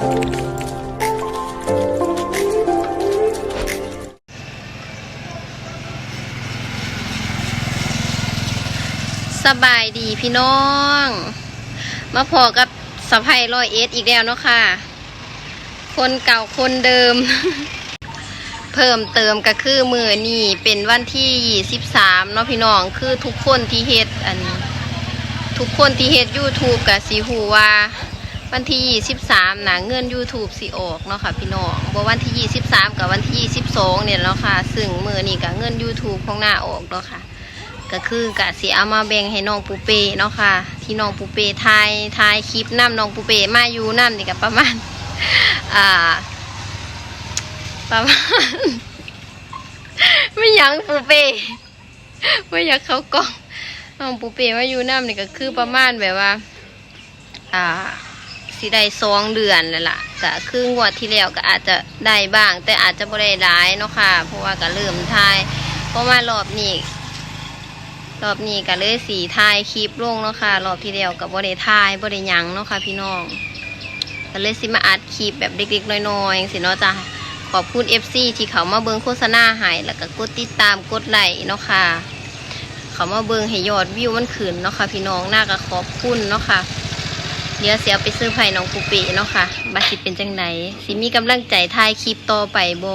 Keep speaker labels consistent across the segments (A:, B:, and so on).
A: สบายดีพี่น้อง มาพอกับสะพายรอยเอสอีกแล้วเนาะค่ะ คนเก่าคนเดิม เพิ่มเติมก็คือมือนี่เป็นวันที่สิบสามเนาะพี่น้องคือทุกคนที่เฮ็ดอัน ทุกคนที่เฮ็ด YouTube กับสีหูว่า วันที่ยี่สิบสามนะเงิน YouTube สิออกเนาะค่ะพี่น้องบ่วันที่ยี่สิบสามกับวันที่ยี่สิบสองเนี่ยเนาะค่ะ ซึ่งมือนี่กับเงิน YouTube ของหน้าออกเนาะค่ะ ก็คือกะสิเอามาแบ่งให้น้องปูเป้เนาะค่ะ ที่น้องปูเป้ทายทายคลิปน้ำน้องปูเป้มาอยู่น้ำนี่ก็ประมาณอ่าประมาณไม่ยังปูเป้ไม่อยากเขากล้องน้องปูเป้มาอยู่น้ำนี่ก็คือประมาณแบบว่า อ่า สิได้สองเดือนแล้วล่ะก็คืองวดที่แล้วก็อาจจะได้บ้าง แต่อาจจะไม่ได้ร้ายเนาะค่ะ เพราะว่าก็เริ่มทาย เพราะว่ารอบนี้รอบนี้ก็เลยสีทายคลิปลงเนาะค่ะ รอบที่แล้วกับบริทายบริยังเนาะค่ะ พี่น้องก็เลยสิมาอัดคลิปแบบเด็กๆน้อยๆสิเนาะจ้ะขอบคุณ FC ที่เขามาเบิงโฆษณาให้แล้วก็กดติดตามกดไลค์เนาะค่ะ เขามาเบิงให้ยอดวิวมันขึ้นเนาะค่ะ พี่น้องน่าก็ขอบคุณเนาะค่ะ เดี๋ยวเสียไปซื้อไผ่น้องปูเปเนาะค่ะบาสิเป็นจังไหนสิมีกำลังใจถ่ายคลิปต่อไปบ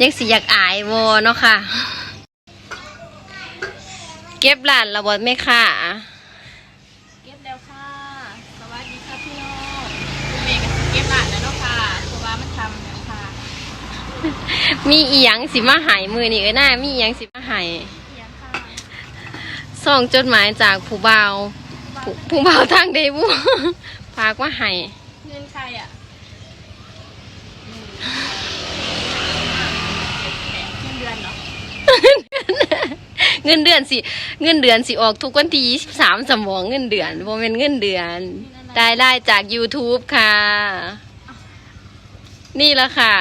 A: ยังสิอยากอายบเนาะค่ะ เก็บหลานระบดไหมค่ะ
B: เก็บแล้วค่ะ สวัสดีค่ะพี่น้องคุณเมย์ก็เก็บหลานแล้วเนาะค่ะเพราะว่ามันทำแล้วค่ะ
A: มีอีหยังสิมาใหายมือนี่เอ้ยหน้ามีอีหยังสิมาใหาย
B: เพียงค่ะ
A: ส่องจดหมายจากผู้บ่าว ผู้ผู้บ่าวทางเดบุพากว่าใหาย
B: เงินใครอะอืมเงินเดือนเหรอ
A: เงินเดือนสิ เงินเดือนสิออกทุกวันที่ยี่สิบสามสมองเงินเดือนโมเป็นเงินเดือนได้ได้จาก YouTube ค่ะ นี่แหละค่ะ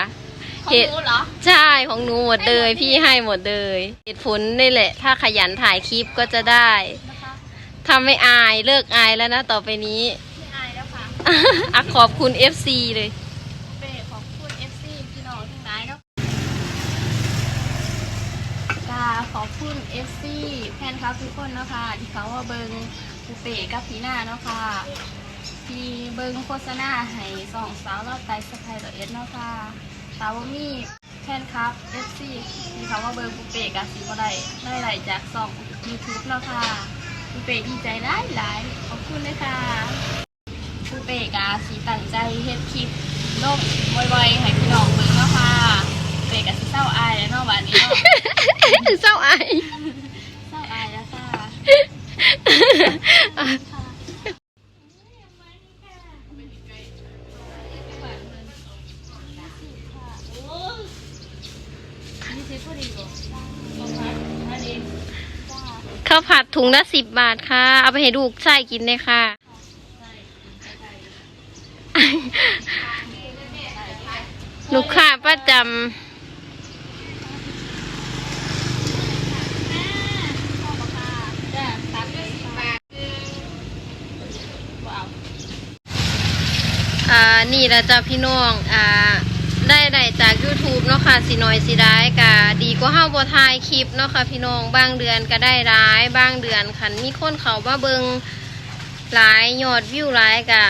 B: ของ
A: เหตุ
B: หนูเหรอ
A: ใช่ของหนูหมดเลยพี่ให้หมดเลย เหตุผลนี่แหละ ถ้าขยันถ่ายคลิปก็จะได้
B: นะคะ
A: ทำไม่อายเลิกอายแล้วนะต่อไปนี้
B: ไม่อายแล้วค่ะ
A: อะขอบคุณ FC เลย
B: เป้ขอบคุณ FC พี่น้องทั้งหลายเนาะจ้าขอบคุณ FC แฟนคลับทุกคนเนาะคะที่เขาว่าเบิงปูเป้กับพีหน้าเนาะค่ะที่เบิงโฆษณาให้สองสาวเราไตสะพายตัวเอสเนาะค่ะสาวว่ามีแฟนคลับ FC ที่เขาว่าเบิงปูเป้กับสีบ่ได้ได้ไหลายจากสอง YouTube เนาะค่ะ คุณเป้ดีใจหลายหลายขอบคุณเลยค่ะคุณเป้กาสีตันใจเฮ็ดคลิปโลกบ่อยๆให้พี่น้องเบิ่งเนาะค่ะเป้กาสีเศร้าอายแล้วเนาะวันนี้เนาะ
A: เศร้าอาย
B: เศร้าอายแล้วค่ะนี่สิพอดีบ่ประมาณนั้นเองจ้า
A: ข้าวผัดถุงละสิบบาทค่ะ เอาไปให้ลูกใส่กินเลยค่ะ ลูกค้าประจ
B: จ้าตัดเลยสิบบาทว้าวำ
A: อ่า นี่ละจ้าพี่น้อง อ่า ได้ได้จาก YouTube เนาะค่ะสิน้อยสิได้กะดีก็เฮาบ่ถ่ายคลิปเนาะค่ะพี่น้องบางเดือนก็ได้ร้ายบางเดือนคันมีคนเขามาเบิงหลายยอดวิวหลายกะ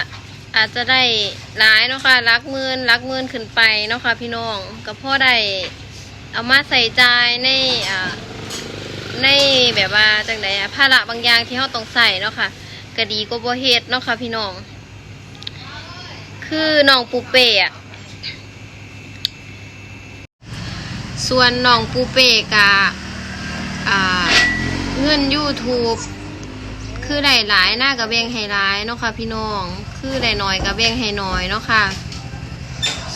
A: อาจจะได้หลายเนาะค่ะรักหมื่นรักหมื่นขึ้นไปเนาะค่ะพี่น้องก็พอได้เอามาใส่ใจในอ่าในแบบว่าจังไดอะภาระบางอย่างที่เราต้องใส่เนาะค่ะก็ดีก็บ่เฮ็ดเนาะค่ะพี่น้องคือน้องปูเป้อะ ส่วนน้องปูเป้กะอ่าเงิน YouTube คือได้หลายหน้ากับแบ่งให้หลายเนาะค่ะพี่น้อง คือได้น้อยกับแบ่งให้น้อยเนาะค่ะ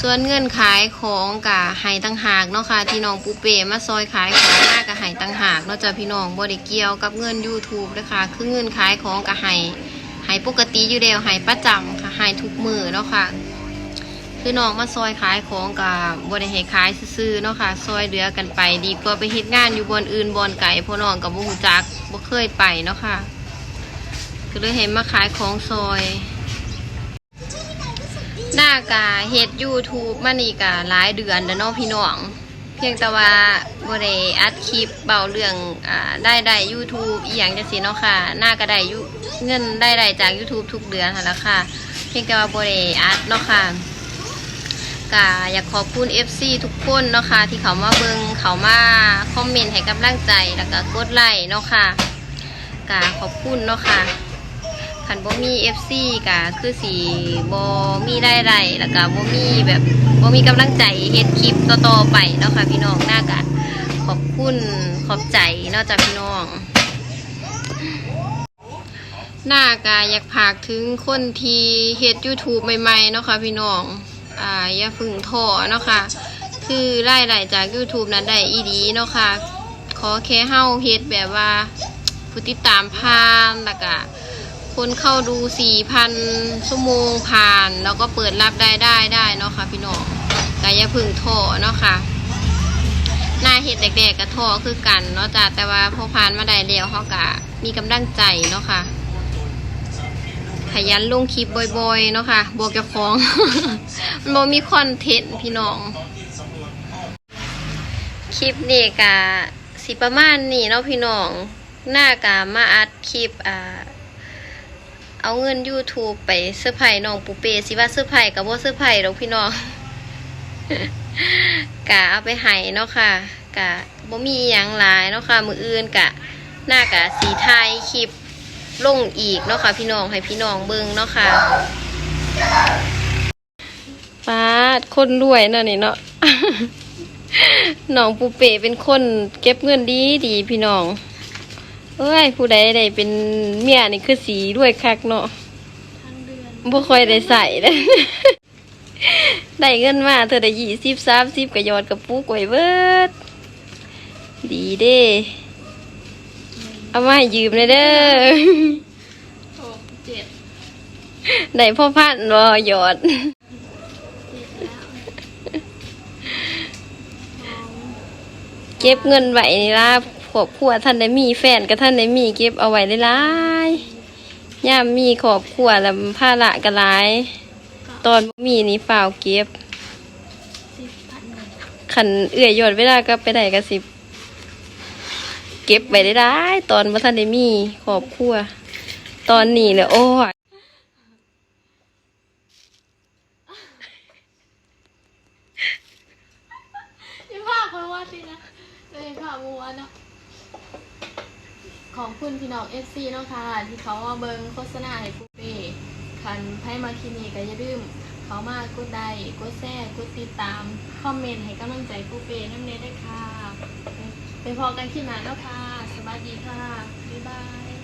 A: ส่วนเงินขายของกะให้ตั้งหากเนาะค่ะที่น้องปูเป้มาซอยขายของหน้ากะให้ตั้งหากเนาะจ้ะพี่น้องบ่ได้เกี่ยวกับเงิน YouTube นะคะคือเงินขายของกะให้ให้ปกติอยู่แล้วให้ประจำค่ะให้ทุกมือเนาะค่ะ คือน้องมาซอยขายของกับบริให้ขายซื่อเนาะค่ะ ซอยเหลือกันไป ดีกว่าไปเฮ็ดงานอยู่บอนอื่นบอนไก่เพราะน้องกับบุหูจักบ่เคยไปเนาะค่ะ ก็เลยเห็นมาขายของซอยหน้ากาเฮ็ด YouTube มานี่กะหลายเดือนแล้วเนาะพี่น้องเพียงแต่ว่าบ่ได้อัดคลิปเบาเรื่องอ่าได้ได้ YouTube อีหยังจังซี่เนาะค่ะ หน้าก็ได้ยุเงินได้ได้จาก YouTube ทุกเดือนหั่นละค่ะ เพียงแต่ว่าบ่ได้อัดเนาะค่ะ ก็อยากขอบคุณ FC ทุกคนเนาะค่ะที่เขามาเบิงเขามาคอมเมนต์ให้กำลังใจแล้วก็กดไลค์เนาะค่ะก็ขอบคุณเนาะค่ะคันบ่มี FC ก็คือสีบ่มีได้ไรแล้วก็บ่มีแบบบ่มีกำลังใจเฮ็ดคลิปต่อๆไปเนาะค่ะพี่น้องน่ากะขอบคุณขอบใจเนอกจากพี่น้องหน่ากะอยากพากถึงคนที่เฮ็ด YouTube ใหม่ๆเนาะค่ะพี่น้อง อ่าอย่าฝึ่งท้อเนาะค่ะคือรายได้จาก YouTube นั้นได้อีดีเนาะค่ะขอแค่เฮาเฮ็ดแบบว่าผู้ติดตามผ่านแล้วก็คนเข้าดู 4,000 ชั่วโมงผ่าน แล้วก็เปิดรับได้ได้ได้เนาะค่ะพี่น้องกายาพึ่งท่อเนาะค่ะหน้าเห็ดแดกๆกับท่อคือกันเนาะจ้ะแต่ว่าพอผ่านมาได้แล้วเขากะมีกำลังใจเนาะค่ะ ขยันลงคลิปบ่อยๆเนาะค่ะบอกเจ้าของมันบ่มีคอนเทนต์พี่น้อง คลิปนี้กะสิประมาณนี้เนาะพี่น้องหน้ากะมาอัดคลิปอ่าเอาเงิน YouTube ไปเสื้อร์ไผ่น้องปูเปสิว่าเสื้อร์ไผ่กับว่าเสื้อร์ไผ่ดอกพี่น้องกะเอาไปให้เนาะค่ะกะบ่มีอย่างหลายเนาะค่ะมืออื่นกะหน้ากะสีไทยคลิป ลงอีกเนาะค่ะ พี่น้องให้พี่น้องเบิ่งเนาะค่ะป้าดคนรวยเนาะนี่เนาะ น้องปูเปเป็นคนเก็บเงินดีดีพี่น้อง เอ้ย ผู้ใดได้เป็นเมียนี่คือสีด้วยคักเนาะบ่ค่อยได้ใส่เลย ได้เงินมาเธอได้ยี่สิบสามสิบก็ยอดกระปุกไว้เบิด ดีเด้ เอามาให้ยืมเลยเด้อ
B: หกเจ็ด
A: ได้พ่อพันบ่หยอด
B: เก็
A: บเงินไว้นี่ล่ะครอบครัวท่านได้มีแฟนก็ท่านได้มีเก็บเอาไว้หลายๆย่ามมีครอบครัวแล้วภาระก็หลาย ตอนบ่มีนี่ฝ่าเก็บ
B: สิบพันหนึ่ง
A: ขันเอื่อยยอดเวลาก็ไปได้ก็สิบ เก็บไว้ได้ได้ตอนว่าท่านได้มีครอบครัว ตอนนี้เลยโอ้ย
B: ยี่ภาพเพราะว่าสินะเลยภาพมัวเนาะของคุณพี่น้องเอฟซีเนาะค่ะ ที่เขามาเบิงโฆษณาให้ปูเป้คันไพ่มาคลินิกก็อย่าลืม เขามากดไลค์กดแชร์กดติดตาม คอมเมนต์ให้กำลังใจปูเป้น้ำเนยได้วยค่ะ ไปพอกันที่ไหนแล้วค่ะ สวัสดีค่ะ บ๊ายบาย